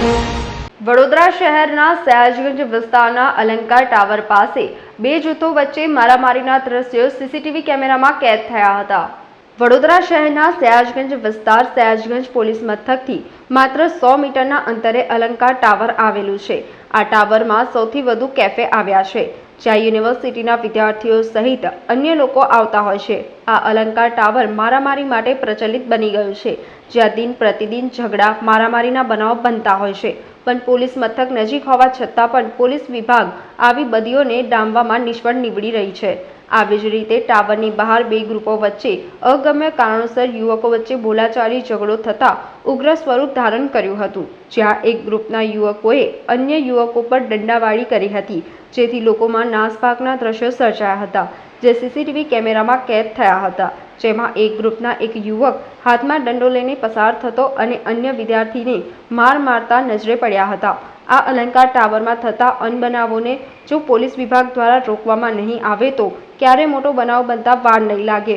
વડોદરા શહેરના સયાજગંજ વિસ્તારના અલંકાર ટાવર પાસે બે જૂથો વચ્ચે મારામારીના દ્રશ્યો સીસીટીવી કેમેરામાં કેદ થયા હતા. વડોદરા શહેરના સયાજગંજ વિસ્તાર સયાજગંજ પોલીસ મથકથી માત્ર સો મીટરના અંતરે અલંકાર ટાવર આવેલું છે. આ ટાવરમાં સૌથી વધુ કેફે આવ્યા છે. જ્યાં યુનિવર્સિટીના વિદ્યાર્થીઓ સહિત અન્ય લોકો આવતા હોય છે. આ અલંકાર ટાવર મારામારી માટે પ્રચલિત બની ગયું છે. જ્યાં દિન પ્રતિદિન ઝઘડા, મારામારીના બનાવો બનતા હોય છે. પણ પોલીસ મથક નજીક હોવા છતાં પણ પોલીસ વિભાગ આવી બદીઓને ડામવામાં નિષ્ફળ નીવડી રહી છે. આવી જ રીતે ટાવરની બહાર બે ગ્રુપો વચ્ચે અગમ્ય કારણોસર યુવકો વચ્ચે બોલાચાલી ઝઘડો થતાં ઉગ્ર સ્વરૂપ ધારણ કર્યું હતું, જ્યાં એક ગ્રુપના યુવકોએ અન્ય યુવકો પર દંડાવાળી કરી હતી, જેથી લોકોમાં નાસભાગના દ્રશ્યો સર્જાયા હતા, જે સીસીટીવી કેમેરામાં કેદ થયા હતા, જેમાં એક ગ્રુપના એક યુવક હાથમાં દંડો લઈને પસાર થતો અને અન્ય વિદ્યાર્થીને માર મારતા નજરે પડ્યા હતા. આ અલંકાર ટાવરમાં થતા અનબનાવોને જો પોલીસ વિભાગ દ્વારા રોકવામાં નહીં આવે તો ક્યારે મોટો બનાવ બનતા વાર નહીં લાગે.